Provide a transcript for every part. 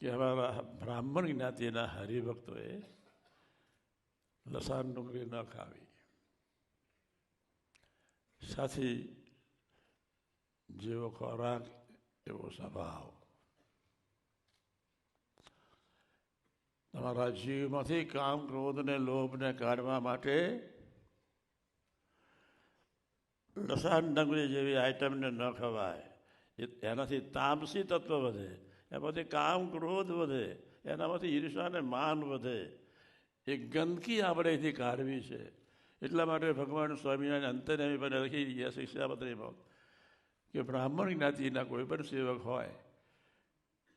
કે અમારા બ્રાહ્મણ જ્ઞાતિના હરિભક્તોએ લસાણ ડુંગળી ન ખાવી. સાથી, જેવો ખોરાક, એવો સ્વભાવ. તમારા જીવમાંથી કામ ક્રોધને લોભને કાઢવા માટે લસાણ ડુંગળી જેવી આઈટમને ન ખવાય. એનાથી તામસી તત્વ વધે. એમાંથી કામ ક્રોધ વધે, એનામાંથી ઈર્ષાને માન વધે. એ ગંદકી આપણે અહીંથી કાઢવી છે. એટલા માટે ભગવાન સ્વામિનારાયણ અંતર્યામી પણ લખી ગયા શિક્ષાપત્રીમાં કે બ્રાહ્મણ જ્ઞાતિના કોઈ પણ સેવક હોય,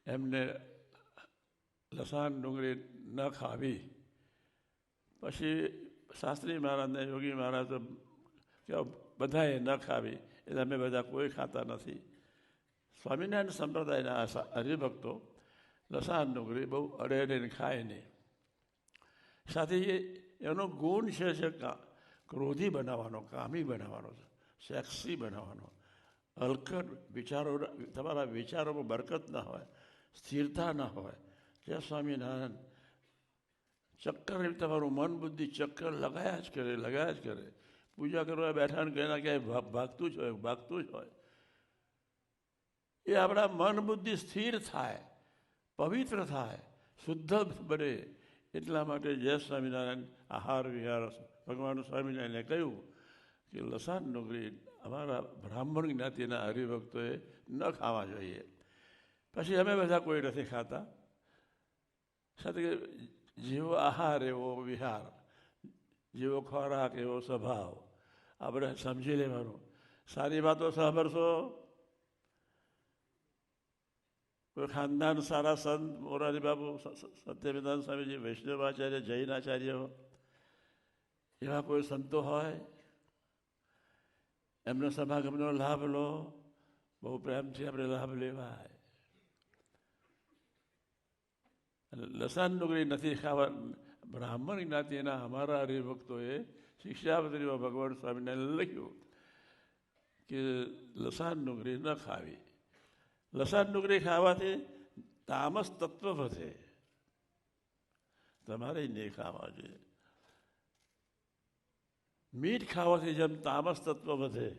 એમને લસાણ ડુંગળી ન ખાવી. પછી શાસ્ત્રી મહારાજને યોગી મહારાજ તો કે બધાએ ન ખાવી, એટલે અમે બધા કોઈ ખાતા નથી. સ્વામિનારાયણ સંપ્રદાયના હરિભક્તો લસાણ ડુંગળી બહુ અડે અડેને ખાય નહીં. સાથે એનો ગુણ છે છે ક્રોધી બનાવવાનો, કામી બનાવવાનો સેક્સી બનાવવાનો. હલકટ વિચારો, તમારા વિચારોમાં બરકત ના હોય, સ્થિરતા ના હોય. જય સ્વામિનારાયણ. ચક્કર તમારું મન બુદ્ધિ ચક્કર લગાયા જ કરે, લગાયા જ કરે. પૂજા કરવા બેઠા ને ક્યાંય ક્યાંય ભાગતું જ હોય, ભાગતું જ હોય. એ આપણા મન બુદ્ધિ સ્થિર થાય, પવિત્ર થાય, શુદ્ધ બને એટલા માટે જય સ્વામિનારાયણ આહાર વિહાર. ભગવાન સ્વામિનારાયણે કહ્યું કે લસાણ ડુંગળી અમારા બ્રાહ્મણ જ્ઞાતિના હરિભક્તોએ ન ખાવા જોઈએ. પછી અમે બધા કોઈ નથી ખાતા. સાથે જેવો આહાર, એવો વિહાર, જેવો ખોરાક, એવો સ્વભાવ. આપણે સમજી લેવાનું. સારી વાતો સાંભળશો. કોઈ ખાનદાન, સારા સંત, મોરારી બાબુ સત્યવિધાન સ્વામીજી, વૈષ્ણવાચાર્ય, જૈનાચાર્ય, એવા કોઈ સંતો હોય? એમનો સમાગમનો લાભ લો. બહુ પ્રેમથી આપણે લાભ લેવાય. લસાણ ડુંગળી નથી ખાવા. બ્રાહ્મણ જ્ઞાતિના અમારા હરિભક્તોએ શિક્ષાપત્રીમાં ભગવાન સ્વામીને લખ્યું કે લસાણ ડુંગળી ન ખાવી. લસાણ ડુંગળી ખાવાથી તામસ તત્વ વધે. તમારે નહીં ખાવા જોઈએ. મીઠ ખાવાથી જેમ તામસ તત્વ વધે,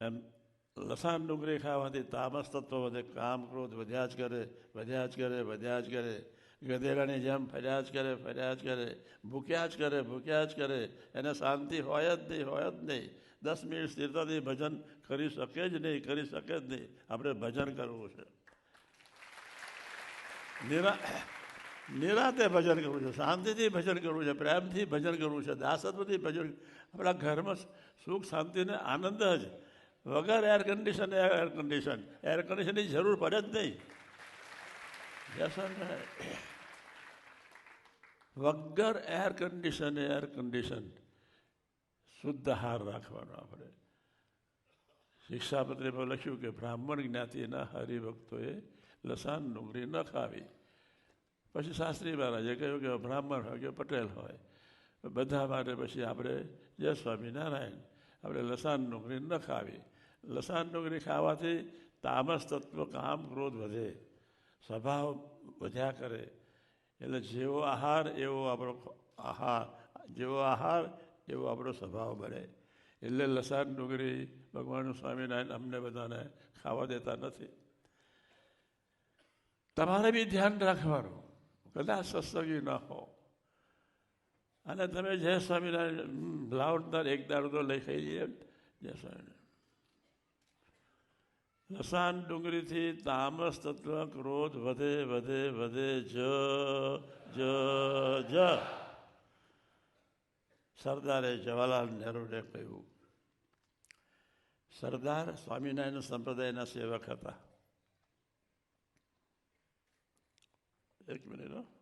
એમ લસાણ ડુંગળી ખાવાથી તામસ તત્વ વધે. કામ ક્રોધ વધ્યા જ કરે, વધ્યા જ કરે, વધ્યા જ કરે. ગધેડાની જેમ ફર્યા જ કરે, ફર્યા જ કરે. ભૂખ્યા જ કરે, ભૂખ્યા જ કરે. એને શાંતિ હોય જ નહીં, હોય જ નહીં. દસ મિનિટ સ્થિરતાથી ભજન કરી શકે જ નહીં, કરી શકે જ નહીં. આપણે ભજન કરવું છે. નિરા, નિરાતે ભજન કરવું છે, શાંતિથી ભજન કરવું છે, પ્રેમથી ભજન કરવું છે, દાસત્વથી ભજન આપણા ઘરમાં સુખ શાંતિને આનંદ જ. વગર air condition air condition air કન્ડિશનની જરૂર પડે જ નહીં. વગર એર કન્ડિશન એર કન્ડિશન શુદ્ધ આહાર રાખવાનો આપણે. શિક્ષાપત્રીમાં લખ્યું કે બ્રાહ્મણ જ્ઞાતિના હરિભક્તોએ લસાણ, ડુંગળી ન ખાવી. પછી શાસ્ત્રી મહારાજે કહ્યું કે બ્રાહ્મણ હોય કે પટેલ હોય, બધા માટે પછી આપણે જય સ્વામિનારાયણ, આપણે લસાણ, ડુંગળી ન ખાવી. લસાણ, ડુંગળી ખાવાથી તામસ તત્વ કામ ક્રોધ વધે, સ્વભાવ વધ્યા કરે. એટલે જેવો આહાર, એવો આપણો આહાર, જેવો આહાર એવો આપણો સ્વભાવ બને. એટલે લસાણ ડુંગળી ભગવાન સ્વામિનારાયણ અમને બધાને ખાવા દેતા નથી. તમારે બી ધ્યાન રાખવાનું. કદાચ સત્સંગી ન હો. અને તમે જય સ્વામિનારાયણ લાવો એક દાડો તો લઈ ખાઈ જઈએ જય સ્વામિનારાયણ. લસાન ડુંગળીથી તામસ તત્વ ક્રોધ વધે વધે વધે, જ જ જ. સરદારે જવાહરલાલ નહેરુને કહ્યું સરદાર સ્વામિનારાયણ સંપ્રદાયના સેવક હતા એક મિનિટ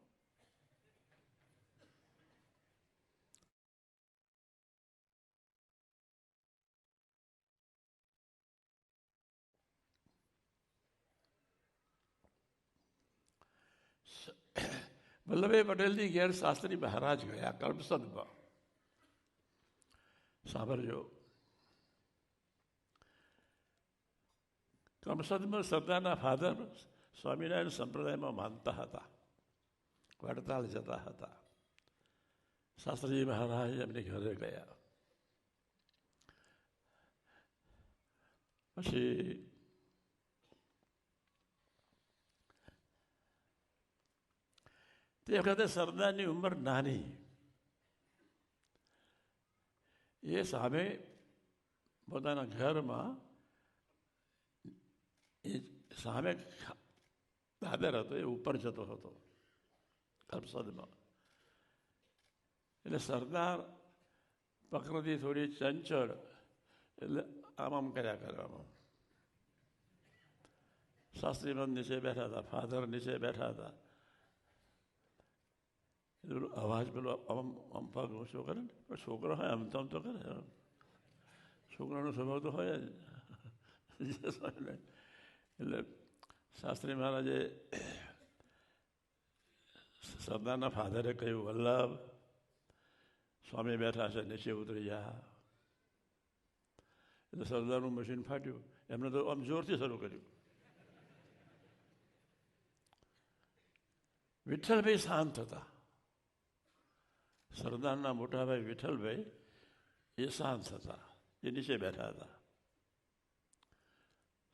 વલ્લભભાઈ પટેલની ઘેર શાસ્ત્રી મહારાજ ગયા કર્મસદમાં સાંભળજો કમસદમાં સરદારના ફાધર સ્વામિનારાયણ સંપ્રદાયમાં માનતા હતા વડતાલ જતા હતા શાસ્ત્રીજી મહારાજ એમની ઘરે ગયા પછી તે વખતે સરદારની ઉંમર નાની એ સામે પોતાના ઘરમાં એ સામે દાદર હતો, એ ઉપર જતો હતો અરસદમાં એટલે સરદાર પ્રકૃતિ થોડી ચંચળ, એટલે આમ આમ કર્યા કરવામાં શાસ્ત્રીબંધ નીચે બેઠા હતા, ફાધર નીચે બેઠા હતા. અવાજ પેલો આમ આમ પગ ઓછો કરે ને પણ છોકરો હોય આમ તો આમ તો કરે છોકરાનો સ્વભાવ તો હોય જ એટલે શાસ્ત્રી મહારાજે સરદારના ફાધરે કહ્યું વલ્લભ સ્વામી બેઠા છે નીચે ઉતરી જા એટલે સરદારનું મશીન ફાટ્યું એમને તો આમ જોરથી શરૂ કર્યું વિઠ્ઠલભાઈ શાંત હતા સરદારના મોટાભાઈ વિઠ્ઠલભાઈ એ શાંત હતા, એ નીચે બેઠા હતા.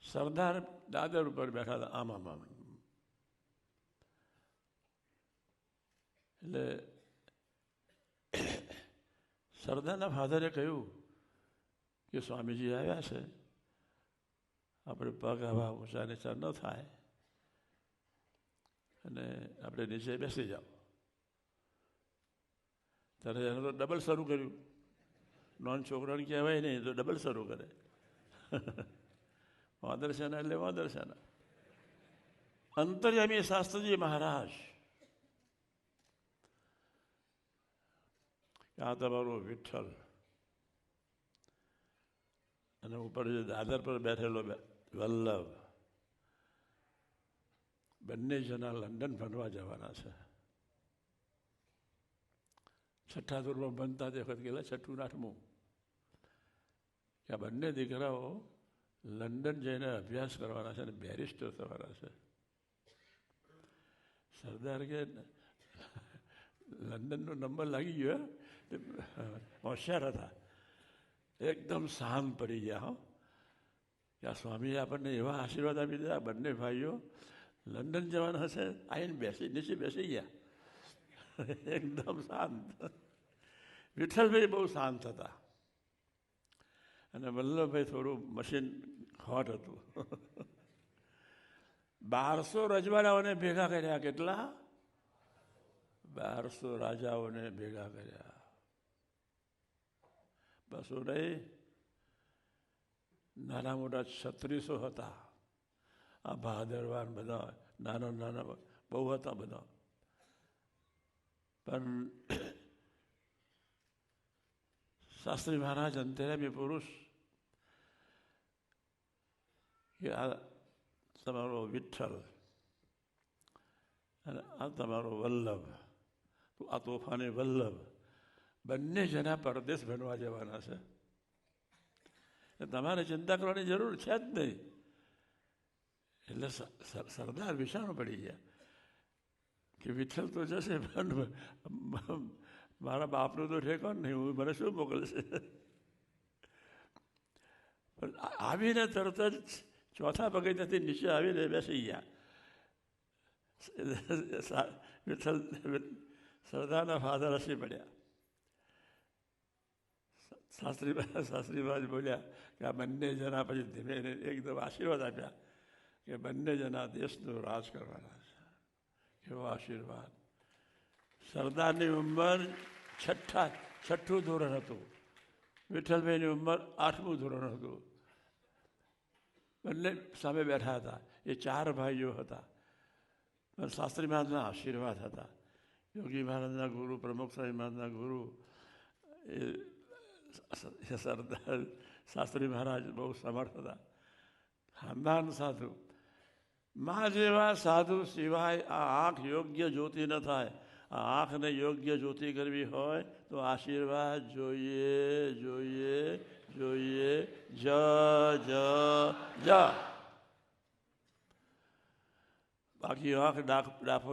સરદાર દાદર ઉપર બેઠા હતા, આમ આમ એટલે સરદારના ફાધરે કહ્યું કે સ્વામીજી આવ્યા છે. આપણે પગ આવા ઊંચા નીચા ન થાય. અને આપણે નીચે બેસી જાઓ. ત્યારે એને તો ડબલ શરૂ કર્યું. નોન છોકરાને કહેવાય નહીં, તો ડબલ શરૂ કરે. વાદરસેના એટલે વાદરસેના અંતર્યામી શાસ્ત્રીજી મહારાજ. આ તમારો વિઠ્ઠલ. અને ઉપર જે દાદર પર બેઠેલો વલ્લભ. બંને જણા લંડન ભણવા જવાના છે. છઠ્ઠા ધોરણમાં ભણતા તે વખત ગયેલા છઠ્ઠું આઠમું આ બંને દીકરાઓ લંડન જઈને અભ્યાસ કરવાના છે અને બેરિસ્ટર થવાના છે. સરદાર કે, લંડનનો નંબર લાગી ગયો હોશિયાર હતા. એકદમ શાંત પડી ગયા, હો. કે આ સ્વામીએ આપણને એવા આશીર્વાદ આપી દીધા બંને ભાઈઓ લંડન જવાના હશે, આવીને બેસી, નીચે બેસી ગયા. એકદમ શાંત. વિઠ્ઠલભાઈ બહુ શાંત હતા. અને વલ્લભભાઈ થોડું મશીન હોટ હતું. બારસો રજવાડાઓને ભેગા કર્યા. કેટલા? બારસો રાજાઓને ભેગા કર્યા. બસો નહીં. નાના મોટા છત્રીસો હતા. આ ભાદરવાન બધા, નાના નાના બહુ હતા બધા. પણ શાસ્ત્રી મહારાજ અંતર્યામી પુરુષ કે આ તમારો વિઠ્ઠલ અને આ તમારો વલ્લભ આ તોફાને વલ્લભ બંને જણા પરદેશ ભણવા જવાના છે તમારે ચિંતા કરવાની જરૂર છે જ નહીં એટલે સરદાર વિશાળ પડી ગયા કે વિઠ્ઠલ તો જશે, પણ મારા બાપનું તો ઠેકો નહીં, હું, મને શું મોકલશે? પણ આવીને તરત જ ચોથા પગથિયાથી નીચે આવીને બેસી ગયા વિઠ્ઠલ સરદારના ફાધર હસી પડ્યા. શાસ્ત્રી, શાસ્ત્રીબાજ બોલ્યા કે આ બંને જણા પછી ધીમે એકદમ આશીર્વાદ આપ્યા કે બંને જણા દેશનું રાજ કરવાના છે. એવો આશીર્વાદ. સરદારની ઉંમર છઠ્ઠા છઠ્ઠું ધોરણ હતું. વિઠ્ઠલભાઈની ઉંમર આઠમું ધોરણ હતું. બંને સામે બેઠા હતા. એ ચાર ભાઈઓ હતા. પણ શાસ્ત્રી મહારાજના આશીર્વાદ હતા. યોગી મહારાજના ગુરુ, પ્રમુખ સ્વામી મહારાજના ગુરુ, એ સરદાર શાસ્ત્રી મહારાજ બહુ સમર્થ હતા. ખાનદાન સાધુ. મા જેવા સાધુ સિવાય આ આંખ યોગ્ય જ્યોતિ ન થાય, આ આંખને યોગ્ય જ્યોતિ કરવી હોય તો આશીર્વાદ જોઈએ જોઈએ જોઈએ. જ જ જ બાકી આંખ ડાફો